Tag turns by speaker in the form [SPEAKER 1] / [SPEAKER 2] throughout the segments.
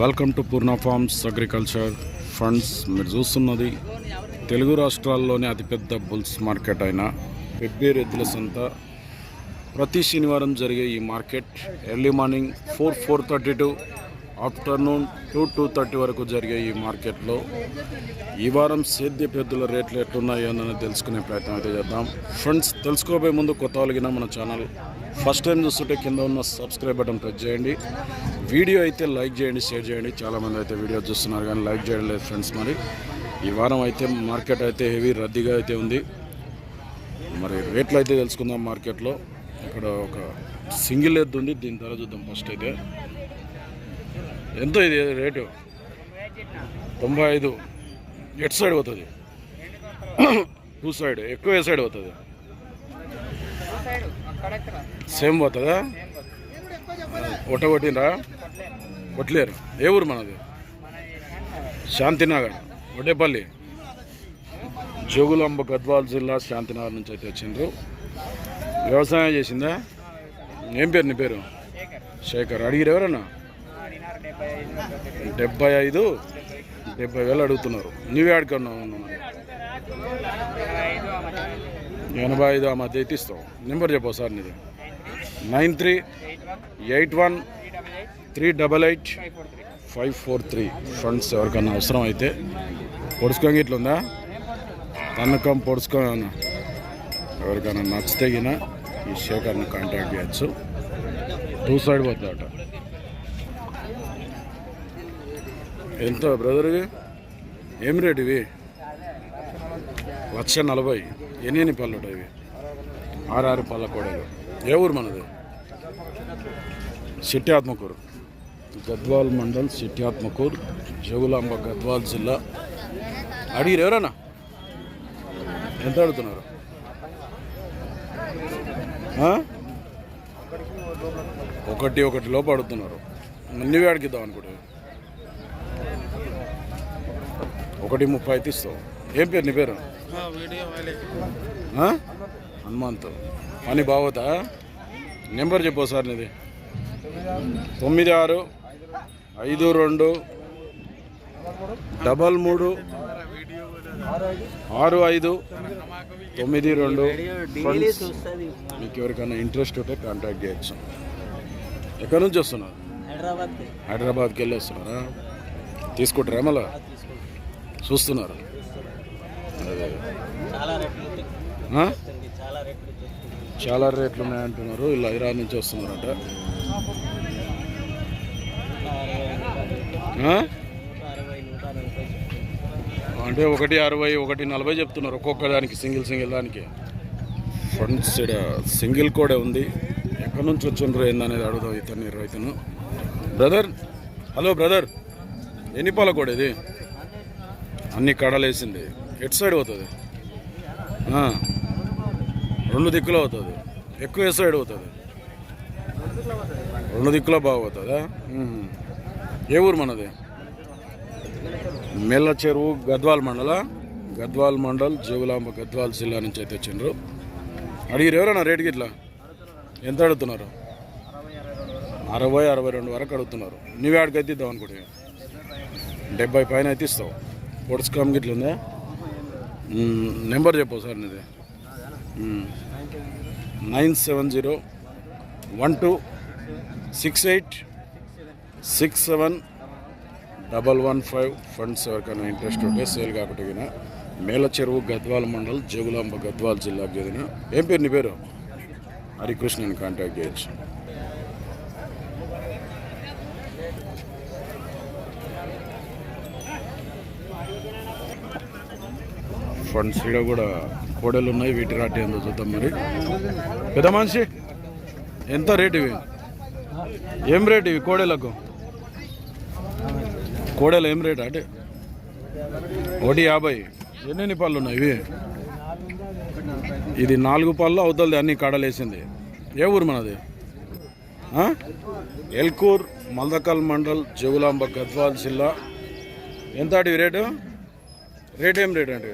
[SPEAKER 1] Welcome to Purna farms agriculture friends మీరు చూస్తున్నది తెలుగు రాష్ట్రాల్లోనే అతిపెద్ద బుల్స్ మార్కెట్ అయిన పెబ్బేరు ఎద్దుల సంత. ప్రతి శనివారం జరిగే ఈ market early morning four four thirty to afternoon two two thirty వరకు జరిగే ఈ మార్కెట్లో ఈ వారం సేద్య పెద్దల రేట్లు ఎట్లున్నాయో అని తెలుసుకునే ప్రయత్నం అయితే చేద్దాం. ఫ్రెండ్స్ తెలుసుకోబోయే ముందు కొత్త వాళ్ళగిన మన ఛానల్. ఫస్ట్ టైం చూస్తుంటే కింద ఉన్న సబ్స్క్రైబ్ బటన్ ప్రెస్ చేయండి. వీడియో అయితే లైక్ చేయండి షేర్ చేయండి. చాలామంది అయితే వీడియో చూస్తున్నారు కానీ లైక్ చేయడం లేదు ఫ్రెండ్స్ మరి. ఈ వారం అయితే మార్కెట్ అయితే హెవీ రద్దీగా అయితే ఉంది. మరి రేట్లు అయితే తెలుసుకుందాం మార్కెట్లో. ఇక్కడ ఒక సింగిల్ ఎద్దు ఉంది దీని ధర చూద్దాం ఫస్ట్ అయితే. ఎంత ఇది రేటు? తొంభై ఐదు. ఎట్ సైడ్ పోతుంది? టూ సైడ్ ఎక్కువ ఏ సైడ్ పోతుంది? సేమ్ పోతుందా? ఒట్ట కొట్లేరు. ఏ ఊరు మనది? శాంతినగర్ వడేపల్లి జోగులాంబ గద్వాల్ జిల్లా శాంతినగర్ నుంచి అయితే వచ్చిండ్రు. వ్యవసాయం చేసిందా? ఏం పేరు నీ పేరు? శేఖర్. అడిగిరు ఎవరన్నా? డెబ్బై ఐదు. డెబ్బై వేలు అడుగుతున్నారు. నువ్వే అడుగున్నావు ఎనభై ఐదు ఆ మధ్య అయితే నెంబర్ చెప్పు సార్ నీది. Nine three eight one three double eight five four three. Friends ఎవరికన్నా అవసరం అయితే పొడుచుకోంగి ఇట్లుందా తన్నకం పొడుచుకో ఎవరికైనా నచ్చితే గిన ఈ శేఖర్ని కాంటాక్ట్ చేయొచ్చు. టూ సైడ్ పోతుందట. ఎంత బ్రదర్వి ఏం రేట్ ఇవి? లక్ష నలభై. ఎన్ని ఎన్ని పళ్ళు ఇవి? ఆరు పళ్ళ కూడా ఏ ఊరు మనది? సిట్టి ఆత్మకూరు. గద్వాల్ మండల్ సిట్టి ఆత్మకూరు జగులాంబ గద్వాల్ జిల్లా. అడిగిరు ఎవరన్నా? ఎంత అడుగుతున్నారు? ఒకటి ఒకటి లోపు అడుగుతున్నారు. నువ్వే అడిగిద్దాం అనుకుంటే. ఒకటి ముప్పై అయితే ఇస్తావు. ఏం పేరు నీ పేరు? హనుమంత్. పని బాగోతా నెంబర్ చెప్పు సార్ నీది. తొమ్మిది ఆరు ఐదు రెండు డబల్ మూడు ఆరు ఐదు తొమ్మిది రెండు మీకు ఎవరికైనా ఇంట్రెస్ట్ ఉంటే కాంటాక్ట్ చేయొచ్చు. ఎక్కడి నుంచి వస్తున్నారు?
[SPEAKER 2] హైదరాబాద్
[SPEAKER 1] హైదరాబాద్కి వెళ్ళి వస్తున్నారా తీసుకుంటారా మళ్ళా? చూస్తున్నారు.
[SPEAKER 2] చాలా రేట్లు
[SPEAKER 1] ఉన్నాయంటున్నారు. ఇలా హైదరాబాద్ నుంచి వస్తున్నారట ఆ?
[SPEAKER 2] నూట అరవై నూట నలభై చెప్తుంది.
[SPEAKER 1] అంటే ఒకటి అరవై ఒకటి నలభై చెప్తున్నారు. ఒక్కొక్క దానికి సింగిల్ సింగిల్ దానికి. ఫ్రంట్ సైడ్ సింగిల్ కూడా ఉంది. ఎక్కడి నుంచి వచ్చిండ్రు ఏందనేది అడుగుదాం ఇతన్ని రైతును. బ్రదర్ హలో బ్రదర్ ఎన్ని పాల కూడా ఇది? అన్ని కడలేసింది. ఎటు సైడ్ పోతుంది? ఆ. రెండు దిక్కులో అవుతుంది ఎక్కువ సైడ్ అవుతుంది రెండు దిక్కులో బాగా పోతుందా? మ్మ్. ఏ ఊరు మనది? మెల్ల చెరువు గద్వాల్ మండల. గద్వాల్ మండల్ జోగులాంబ గద్వాల్ జిల్లా నుంచి అయితే వచ్చిండ్రు. అడిగిరు ఎవరన్నా రేట్ గిట్లా? ఎంత అడుగుతున్నారు? అరవై అరవై రెండు వరకు అడుగుతున్నారు. నువ్వే ఆడికి అయితే ఇద్దాం అనుకుంటే. డెబ్బై పైన అయితే ఇస్తావు. పొడుచుకామ్ గిట్ల ఉందా? నెంబర్ చెప్పు సార్ నీది. Nine seven zero one two six eight six seven double one five friends ఎవరికైనా ఇంట్రెస్ట్ ఉంటే సేల్ కాకుండా గిన మేల చెరువు గద్వాల మండల్ జగులాంబ గద్వాల జిల్లాకు చెందిన ఏం పేరు నీ పేరు? హరికృష్ణని కాంటాక్ట్ చేయొచ్చు. ఫండ్స్ ఇక్కడ కూడా కోడలు ఉన్నాయి వీటి రాటి ఏందో చూద్దాం మరి. పెద్ద మనిషి ఎంత రేట్ ఇవి? ఏం రేట్ ఇవి కోడెలకు కోడలు ఏం రేట్? అంటే ఒకటి యాభై. ఎన్ని పళ్ళు ఉన్నాయి ఇవి? ఇది నాలుగు పళ్ళు అవుతుంది అన్ని కడలేసింది ఏ ఊరు మనది? ఎల్కూర్ మల్దకల్ మండల్ జగులాంబ గద్వాల్ జిల్లా. ఎంత అడివి రేటు? రేట్ ఏం రేట్ అంటే?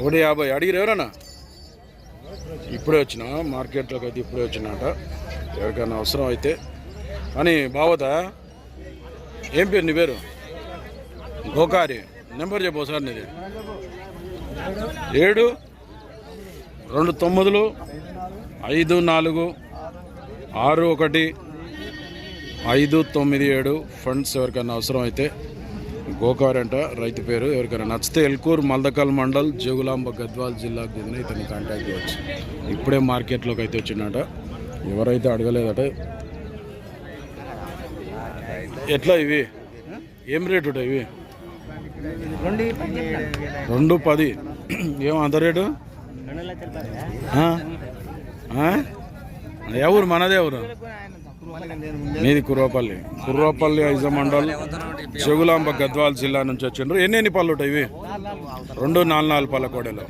[SPEAKER 1] ఒకటి యాభై. అడిగిరు ఎవరన్నా? ఇప్పుడే వచ్చిన మార్కెట్లోకి అయితే ఇప్పుడే వచ్చినట. ఎవరికైనా అవసరం అయితే. కానీ బావతా ఏం పేరు నీ పేరు? గోకారి. నెంబర్ చెప్పు సార్ నీది. ఏడు రెండు తొమ్మిదిలు ఐదు నాలుగు ఆరు ఒకటి ఐదు తొమ్మిది ఏడు. ఫండ్స్ ఎవరికైనా అవసరం అయితే గోకారి అంట రైతు పేరు ఎవరికైనా నచ్చితే ఎల్కూర్ మల్దకల్ మండల్ జోగులాంబ గద్వాల్ జిల్లాకు చెందిన ఇతన్ని కాంటాక్ట్ చేయవచ్చు ఇప్పుడే మార్కెట్లోకి అయితే వచ్చిండట ఎవరైతే అడగలేదట ఎట్లా ఇవి? ఏం రేటు ఉంటాయి ఇవి?
[SPEAKER 2] రెండు
[SPEAKER 1] పది. ఏం అంత రేటు? ఎవరు మనదే ఎవరు మీది కుర్రోపల్లి కుర్రోపల్లి ఐజ మండల్ చెగులాంబ గద్వాల్ జిల్లా నుంచి వచ్చిండ్రు. ఎన్ని ఎన్ని పళ్ళు ఉంటాయి ఇవి? రెండు నాలుగు నాలుగు పళ్ళ కోడలు.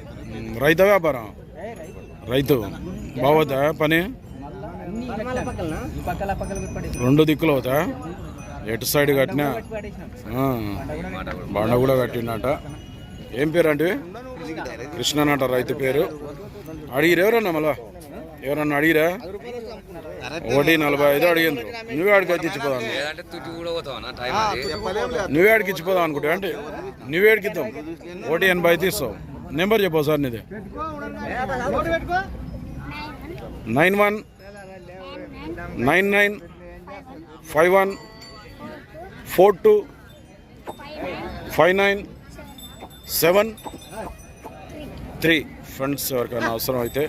[SPEAKER 1] రైతు వ్యాపారం? రైతు. బాగోతా పని? రెండు దిక్కులు అవుతా ఎటు సైడ్ కట్టినా? బండ కూడా కట్టినట ఏం పేరు అంటే కృష్ణనట రైతు పేరు. అడిగిరు ఎవరన్నా మళ్ళా? ఎవరన్నా అడిగిరా? ఒకటి నలభై ఐదు అడిగింది నువ్వే ఆడికి వచ్చి ఇచ్చిపోదాం.
[SPEAKER 3] లేదంటే
[SPEAKER 1] నువ్వే ఆడికి ఇచ్చిపోదాం అనుకుంటా. అంటే నువ్వే ఆడికి ఇద్దాం. ఒకటి ఎనభై అయితే ఇస్తావు నెంబర్ చెప్పావు సార్ నీది. Nine one nine nine five one four two five nine seven three. Friends ఎవరికైనా అవసరం అయితే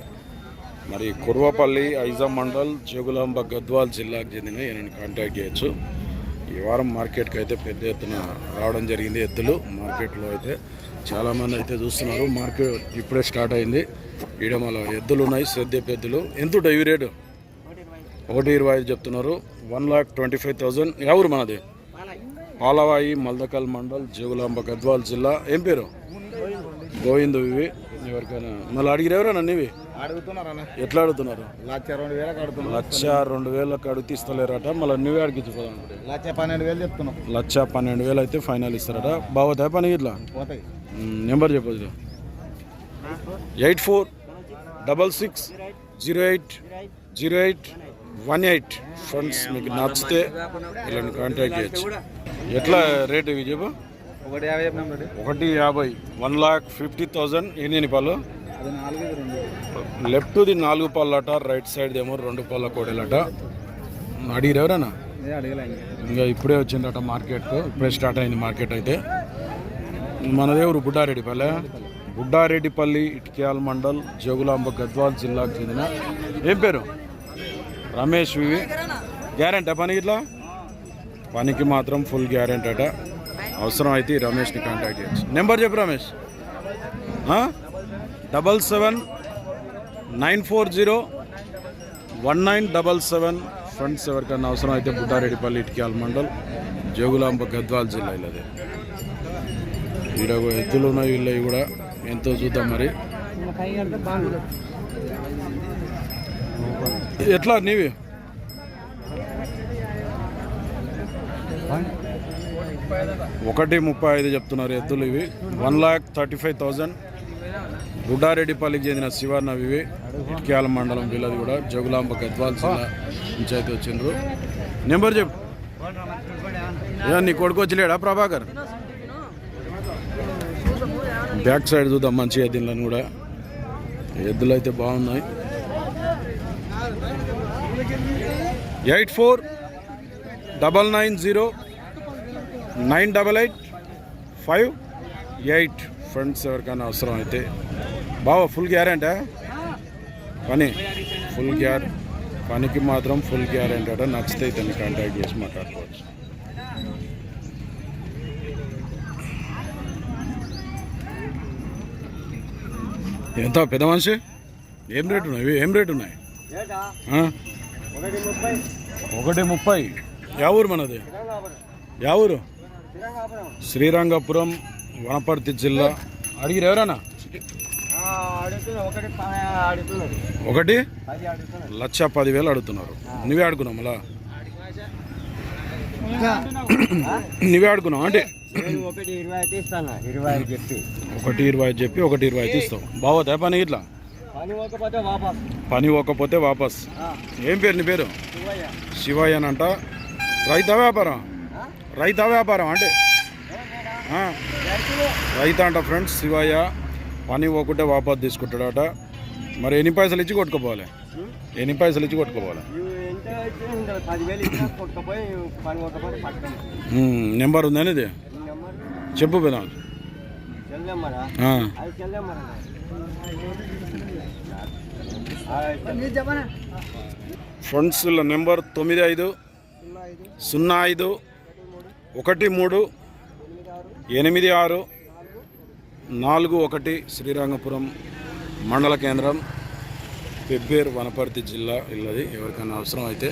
[SPEAKER 1] మరి కుర్వపల్లి ఐజాం మండల్ జోగులాంబ గద్వాల్ జిల్లాకు చెందిన నేను కాంటాక్ట్ చేయొచ్చు. ఈ వారం మార్కెట్కి అయితే పెద్ద ఎత్తున రావడం జరిగింది ఎద్దులు. మార్కెట్లో అయితే చాలామంది అయితే చూస్తున్నారు. మార్కెట్ ఇప్పుడే స్టార్ట్ అయింది. ఈడమల ఎద్దులు ఉన్నాయి సేద్యపు ఎద్దులు ఎంత ఉంటాయి ఇవి రేటు? ఒకటి ఇరవై ఐదు చెప్తున్నారు. One lakh twenty five thousand. ఎవరు మనది? పాలవాయి మల్దకల్ మండల్ జోగులాంబ గద్వాల్ జిల్లా. ఏం పేరు? గోవిందు ఇవి. ఎవరికైనా మళ్ళీ అడిగిరు ఎవరైనా ఇవి
[SPEAKER 4] అడుగుతున్నారన్న.
[SPEAKER 1] ఎట్లా అడుగుతున్నారు?
[SPEAKER 4] లక్ష రెండు వేలకు అడుగుతున్నాం.
[SPEAKER 1] లక్ష రెండు వేలకు అడిగితే ఇస్తలేరట మళ్ళీ నువ్వే అడిగి ఇచ్చిపోదాం
[SPEAKER 4] లక్ష పన్నెండు వేలు చెప్తున్నాం.
[SPEAKER 1] లక్ష పన్నెండు వేలు అయితే ఫైనల్ ఇస్తారట. బాగుతాయి పని ఇట్లా నెంబర్ చెప్పదు eight four double six zero eight zero eight one eight friends మీకు నచ్చితే వీళ్ళని కాంటాక్ట్ చేయొచ్చు. ఎట్లా రేట్ ఇవి చెప్పు?
[SPEAKER 4] ఒకటి యాభై
[SPEAKER 1] వన్ లాక్ ఫిఫ్టీ థౌజండ్ ఎన్ని
[SPEAKER 4] నాలుగు రెండు.
[SPEAKER 1] లెఫ్ట్ది నాలుగు పళ్ళట రైట్ సైడ్ ఏమో రెండు పళ్ళ కోడలట. అడిగిరు ఎవరన్నా?
[SPEAKER 4] ఇంకా.
[SPEAKER 1] ఇప్పుడే వచ్చిందట మార్కెట్ ఇప్పుడే స్టార్ట్ అయింది మార్కెట్ అయితే. మనదే ఊరు బుడ్డారెడ్డిపల్లె. బుడ్డారెడ్డిపల్లి ఇటిక్యాల మండల్ జోగులాంబ గద్వాల్ జిల్లాకు చెందిన ఏం పేరు? రమేష్ వివి గ్యారెంటీ పని ఇట్లా? పనికి మాత్రం ఫుల్ గ్యారెంటీ అట. అవసరం అయితే ఈ రమేష్ని కాంటాక్ట్ చేయొచ్చు. నెంబర్ చెప్పు Ramesh. Double seven nine four zero one nine double seven. Friends ఎవరికైనా అవసరం అయితే బుడ్డారెడ్డిపల్లి ఇటుక్యాల మండల్ జోగులాంబ గద్వాల్ జిల్లా ఇలాదే. ఈడ ఎద్దులు ఉన్నాయి వీళ్ళవి కూడా. ఎంతో చూద్దాం మరి. ఎట్లా నీవి? ఒకటి ముప్పై ఐదు చెప్తున్నారు ఎద్దులు ఇవి. One lakh thirty five thousand. గుడ్డారెడ్డిపల్లికి చెందిన శివార్ణవి ఇవి. ఇటుక్యాల మండలం వీళ్ళది కూడా. జగులాంబ గద్వాల్ జిల్లా అయితే వచ్చిండ్రు. నెంబర్ చెప్పు. నీ కొడుకు వచ్చిలేడా ప్రభాకర్? బ్యాక్ సైడ్ చూద్దాం మంచి ఎద్దులను కూడా. ఎద్దులు అయితే బాగున్నాయి. Eight four double nine zero nine double eight five eight. Friends ఎవరికైనా అవసరం అయితే బావా ఫుల్ గ్యారెంటా పని. ఫుల్ గ్యార్ పనికి మాత్రం ఫుల్ గ్యారెంటీ అట. నచ్చితే ఇతన్ని కాంటాక్ట్ చేసి మాట్లాడుకోవచ్చు. ఎంత పెద్ద మనిషి? ఏం రేటు ఉన్నాయి? ఏం రేటు ఉన్నాయి?
[SPEAKER 2] ఒకటి ముప్పై.
[SPEAKER 1] ఒకటి ముప్పై యా ఊరు మనది? యా ఊరు? శ్రీరంగపురం వనపర్తి జిల్లా. అడిగిరు ఎవరన్నా?
[SPEAKER 2] ఒకటి?
[SPEAKER 1] లక్ష పదివేలు అడుగుతున్నారు. నువ్వే ఆడుకున్నావు మళ్ళా. నువ్వే ఆడుకున్నావు అంటే
[SPEAKER 2] ఒకటి ఇరవై చెప్పి.
[SPEAKER 1] ఒకటి ఇరవై చెప్పి ఒకటి ఇరవై ఇస్తావు బాగోతా పని ఇట్లా.
[SPEAKER 2] పని పోకపోతే వాపస్.
[SPEAKER 1] ఏం పేరు నీ పేరు?
[SPEAKER 2] శివయ్య.
[SPEAKER 1] శివయ్య అని అంట. రైతా వ్యాపారం? రైతా వ్యాపారం అంటే? రైతా అంట ఫ్రెండ్స్ శివయ్య. పని ఒకటే వాపస్ తీసుకుంటాడట. మరి ఎన్ని పైసలు ఇచ్చి కొట్టుకోపోవాలి? ఎన్ని పైసలు ఇచ్చి ఉమ్, నెంబర్ ఉందని ఇది చెప్పు పెదా
[SPEAKER 2] సెల్ నెంబర్
[SPEAKER 1] ఫ్రెండ్స్ నెంబర్ తొమ్మిది ఐదు సున్నా ఐదు ఒకటి మూడు ఎనిమిది ఆరు నాలుగు ఒకటి శ్రీరంగపురం మండల కేంద్రం పెబ్బేరు వనపర్తి జిల్లా ఇల్లది. ఎవరికైనా అవసరం అయితే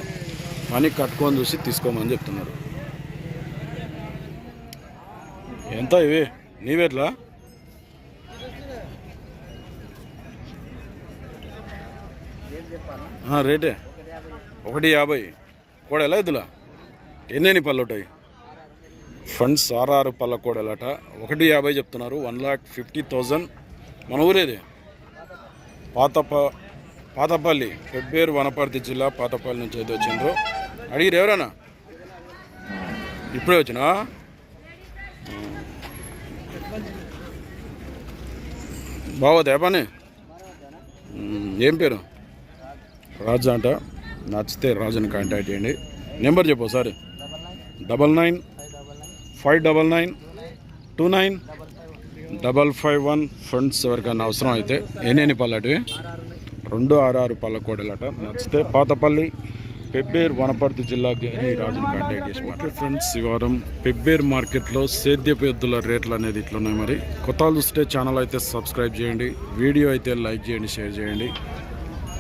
[SPEAKER 1] పని కట్టుకొని చూసి తీసుకోమని చెప్తున్నారు. ఎంత ఇవి? నీవేట్లా? రేటే. ఒకటి యాభై. కూడా ఎలా ఎద్దులా ఎన్నెన్ని పళ్ళు ఉంటాయి ఫండ్స్ ఆర్ఆర్ పళ్ళ కూడలట. ఒకటి యాభై చెప్తున్నారు. One lakh fifty thousand. మన ఊరేది పాతప పాతపల్లి. పెబ్బేరు వనపర్తి జిల్లా పాతపల్లి నుంచి అయితే వచ్చిండ్రు. అడిగిరు ఎవరన్నా? ఇప్పుడే వచ్చినా? బాగోదా పని ఏం పేరు? రాజా అంట. నచ్చితే రాజుని కాంటాక్ట్ చేయండి. నెంబర్ చెప్పు ఒకసారి. Double nine five double nine two nine double five one friends ఎవరికైనా అవసరం అయితే ఎన్ని పల్లటివి? రెండు ఆరు ఆరు పళ్ళ కోడలట నచ్చితే పాతపల్లి పెబ్బేర్ వనపర్తి జిల్లాకి రాజుని కాంటాక్ట్ చేసి మాట్లాడు. ఫ్రెండ్స్ ఈ వారం పెబ్బేర్ మార్కెట్లో సేద్యపు ఎద్దుల రేట్లు అనేది ఇట్లున్నాయి మరి. కొత్త చూస్తే ఛానల్ అయితే సబ్స్క్రైబ్ చేయండి. వీడియో అయితే లైక్ చేయండి షేర్ చేయండి.